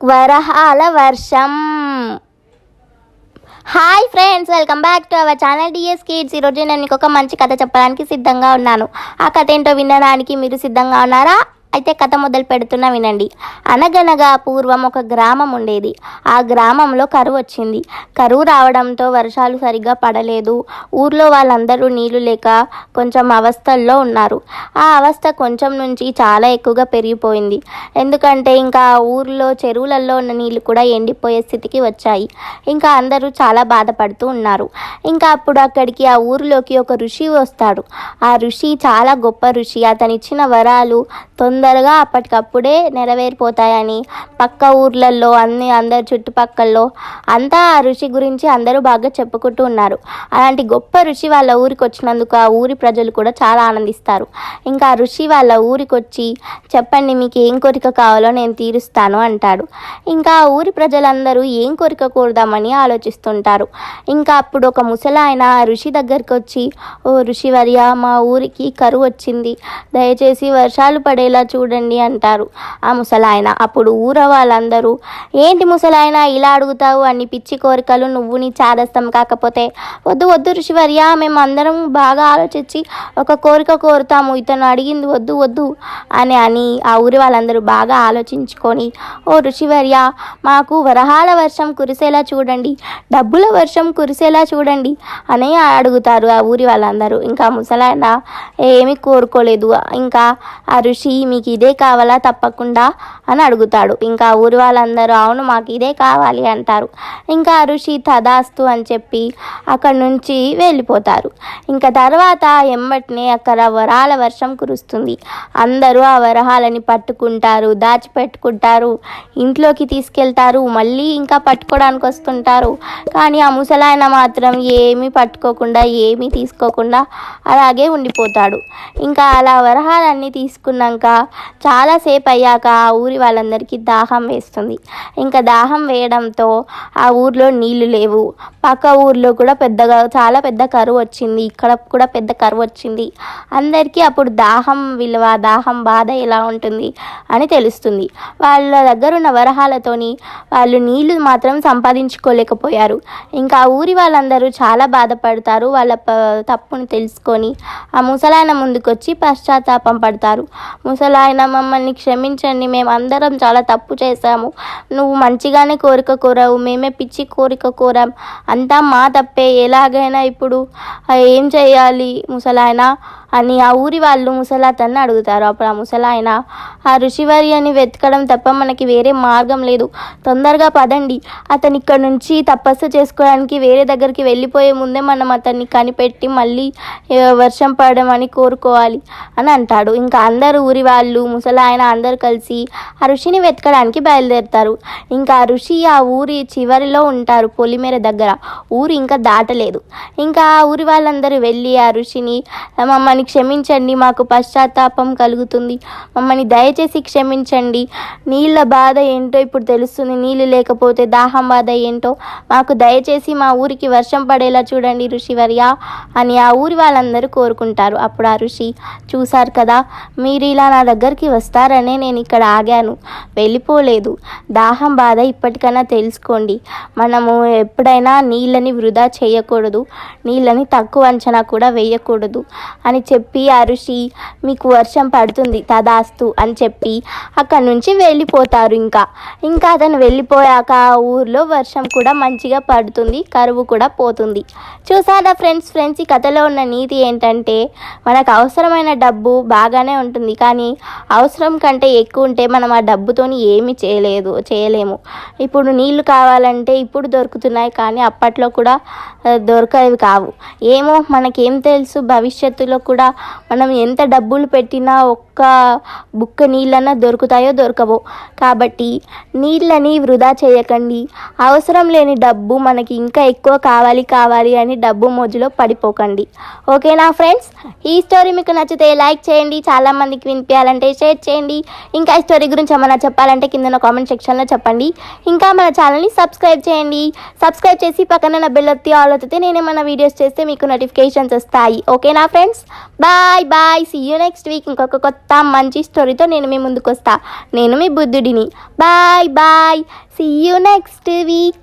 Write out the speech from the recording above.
వరహాల వర్షం. Hi friends welcome back to our channel DS kids ఈరోజు నేను మీకు ఒక మంచి కథ చెప్పడానికి సిద్ధంగా ఉన్నాను. ఆ కథ ఏంటో వినడానికి మీరు సిద్ధంగా ఉన్నారా? అయితే కథ మొదలు పెడుతున్నా వినండి. అనగనగా పూర్వం ఒక గ్రామం ఉండేది. ఆ గ్రామంలో కరువు వచ్చింది. కరువు రావడంతో వర్షాలు సరిగ్గా పడలేదు. ఊర్లో వాళ్ళందరూ నీళ్ళు లేక కొంచెం అవస్థల్లో ఉన్నారు. ఆ అవస్థ కొంచెం నుంచి చాలా ఎక్కువగా పెరిగిపోయింది. ఎందుకంటే ఇంకా ఊర్లో చెరువులలో ఉన్న నీళ్ళు కూడా ఎండిపోయే స్థితికి వచ్చాయి. ఇంకా అందరూ చాలా బాధపడుతూ ఉన్నారు. ఇంకా అప్పుడు అక్కడికి ఆ ఊరిలోకి ఒక ఋషి వస్తాడు. ఆ ఋషి చాలా గొప్ప ఋషి. అతనిచ్చిన వరాలు తొందర తొందరగా అప్పటికప్పుడే నెరవేరిపోతాయని పక్క ఊర్లలో అన్ని అందరి చుట్టుపక్కల్లో అంతా ఆ ఋషి గురించి అందరూ బాగా చెప్పుకుంటూ ఉన్నారు. అలాంటి గొప్ప ఋషి వాళ్ళ ఊరికి వచ్చినందుకు ఆ ఊరి ప్రజలు కూడా చాలా ఆనందిస్తారు. ఇంకా ఆ ఋషి వాళ్ళ ఊరికి వచ్చి చెప్పండి మీకు ఏం కోరిక కావాలో నేను తీరుస్తాను అంటాడు. ఇంకా ఆ ఊరి ప్రజలందరూ ఏం కోరిక కోరుదామని ఆలోచిస్తుంటారు. ఇంకా అప్పుడు ఒక ముసలాయన ఋషి దగ్గరికి వచ్చి ఓ ఋషివర్య మా ఊరికి కరువు వచ్చింది. దయచేసి వర్షాలు పడేలా చూడండి అంటారు. ఆ ముసలాయన అప్పుడు ఊర వాళ్ళందరూ ఏంటి ముసలాయన ఇలా అడుగుతావు? అన్ని పిచ్చి కోరికలు నువ్వు నీ చాదస్తం కాకపోతే వద్దు వద్దు ఋషివర్య మేము అందరం బాగా ఆలోచించి ఒక కోరిక కోరుతాము. ఇతను అడిగింది వద్దు వద్దు అని అని ఆ ఊరి వాళ్ళందరూ బాగా ఆలోచించుకొని ఓ ఋషివర్య మాకు వరహాల వర్షం కురిసేలా చూడండి డబ్బుల వర్షం కురిసేలా చూడండి అని అడుగుతారు ఆ ఊరి వాళ్ళందరూ. ఇంకా ముసలాయన ఏమీ కోరుకోలేదు. ఇంకా ఆ ఋషి మీకు ఇదే కావాలా తప్పకుండా? అని అడుగుతాడు. ఇంకా ఊరి వాళ్ళందరూ అవును మాకు ఇదే కావాలి అంటారు. ఇంకా ఋషి తదాస్తు అని చెప్పి అక్కడ నుంచి వెళ్ళిపోతారు. ఇంకా తర్వాత ఎమ్మటినే అక్కడ వరాల వర్షం కురుస్తుంది. అందరూ ఆ వరహాలని పట్టుకుంటారు దాచిపెట్టుకుంటారు. ఇంట్లోకి తీసుకెళ్తారు మళ్ళీ ఇంకా పట్టుకోవడానికి వస్తుంటారు. కానీ ఆ ముసలాయన మాత్రం ఏమీ పట్టుకోకుండా ఏమీ తీసుకోకుండా అలాగే ఉండిపోతాడు. ఇంకా అలా వరహాలన్నీ తీసుకున్నాక చాలాసేపు అయ్యాక ఆ ఊరి వాళ్ళందరికీ దాహం వేస్తుంది. ఇంకా దాహం వేయడంతో ఆ ఊర్లో నీళ్ళు లేవు. పక్క ఊర్లో కూడా పెద్దగా చాలా పెద్ద కరువు వచ్చింది. ఇక్కడ కూడా పెద్ద కరువు వచ్చింది. అందరికీ అప్పుడు దాహం విలువ దాహం బాధ ఎలా ఉంటుంది అని తెలుస్తుంది. వాళ్ళ దగ్గర ఉన్న వరహాలతోని వాళ్ళు నీళ్ళు మాత్రం సంపాదించుకోలేకపోయారు. ఇంకా ఆ ఊరి వాళ్ళందరూ చాలా బాధపడతారు. వాళ్ళ ప- తప్పును తెలుసుకొని ఆ ముసలాయన ముందుకొచ్చి పశ్చాత్తాపం పడతారు. ముసలాయన మమ్మల్ని క్షమించండి. మేము అందరం చాలా తప్పు చేశాము. నువ్వు మంచిగానే కోరిక కోరావు. మేమే పిచ్చి కోరిక కోరాం. అంతా మా తప్పే. ఎలాగైనా ఇప్పుడు ఏం చేయాలి ముసలాయన? అని ఆ ఊరి వాళ్ళు ముసలాతన్ని అడుగుతారు. అప్పుడు ఆ ముసలాయన ఆ ఋషివర్యని వెతకడం తప్ప మనకి వేరే మార్గం లేదు. తొందరగా పదండి. అతను ఇక్కడ నుంచి తపస్సు చేసుకోవడానికి వేరే దగ్గరికి వెళ్ళిపోయే ముందే మనం అతన్ని కనిపెట్టి మళ్ళీ వర్షం పడడం అని కోరుకోవాలి అని అంటాడు. ఇంకా అందరు ఊరి వాళ్ళు ముసలాయన అందరు కలిసి ఆ ఋషిని వెతకడానికి బయలుదేరుతారు. ఇంకా ఆ ఋషి ఆ ఊరి చివరిలో ఉంటారు పొలిమేర దగ్గర. ఊరు ఇంకా దాటలేదు. ఇంకా ఆ ఊరి వాళ్ళందరూ వెళ్ళి ఆ ఋషిని మమ్మల్ని క్షమించండి మాకు పశ్చాత్తాపం కలుగుతుంది. మమ్మల్ని దయచేసి క్షమించండి. నీళ్ళ బాధ ఏంటో ఇప్పుడు తెలుస్తుంది నీళ్ళు లేకపోతే దాహం బాధ ఏంటో. మాకు దయచేసి మా ఊరికి వర్షం పడేలా చూడండి ఋషివర్య అని ఆ ఊరి వాళ్ళందరూ కోరుకుంటారు. అప్పుడు ఆ ఋషి చూశారు కదా మీరు ఇలా నా దగ్గరికి వస్తారనే నేను ఇక్కడ ఆగాను. వెళ్ళిపోలేదు. దాహం బాధ ఇప్పటికైనా తెలుసుకోండి. మనము ఎప్పుడైనా నీళ్ళని వృధా చేయకూడదు నీళ్ళని తక్కువ అంచనా కూడా వేయకూడదు అని చెప్పి ఆ ఋషి మీకు వర్షం పడుతుంది తదాస్తు అని చెప్పి అక్కడి నుంచి వెళ్ళిపోతారు ఇంకా. ఇంకా అతను వెళ్ళిపోయాక ఆ ఊర్లో వర్షం కూడా మంచిగా పడుతుంది కరువు కూడా పోతుంది. చూసారా ఫ్రెండ్స్ ఫ్రెండ్స్ ఈ కథలో ఉన్న నీతి ఏంటంటే మనకు అవసరమైన డబ్బు బాగానే ఉంటుంది కానీ అవసరం కంటే ఎక్కువ ఉంటే మనం ఆ డబ్బుతోని ఏమి చేయలేదు చేయలేము. ఇప్పుడు నీళ్ళు కావాలంటే ఇప్పుడు దొరుకుతున్నాయి కానీ అప్పట్లో కూడా దొరకవి కావు. ఏమో మనకేం తెలుసు భవిష్యత్తులో కూడా మనం ఎంత డబ్బులు పెట్టినా ఒక్క బుక్క నీళ్ళన్నా దొరుకుతాయో దొరకవో. కాబట్టి నీళ్ళని వృధా చేయకండి. అవసరం లేని డబ్బు మనకి ఇంకా ఎక్కువ కావాలి కావాలి అని డబ్బు మోజులో పడిపోకండి. ఓకేనా ఫ్రెండ్స్? ఈ స్టోరీ మీకు నచ్చితే లైక్ చేయండి చాలామందికి వినిపించాలంటే షేర్ చేయండి. ఇంకా ఈ స్టోరీ గురించి ఏమైనా చెప్పాలంటే కింద కామెంట్ సెక్షన్లో చెప్పండి. ఇంకా మన ఛానల్ని సబ్స్క్రైబ్ చేయండి. సబ్స్క్రైబ్ చేసి పక్కన నా బెల్ ఆల్ అవుతుంది నేను ఏమైనా వీడియోస్ చేస్తే మీకు నోటిఫికేషన్స్ వస్తాయి. ఓకేనా friends? Bye bye see you next week ఇంకొక కొత్త మంచి స్టోరీతో నేను మీ ముందుకు వస్తా నేను మీ బుద్ధుడిని. Bye bye see you next week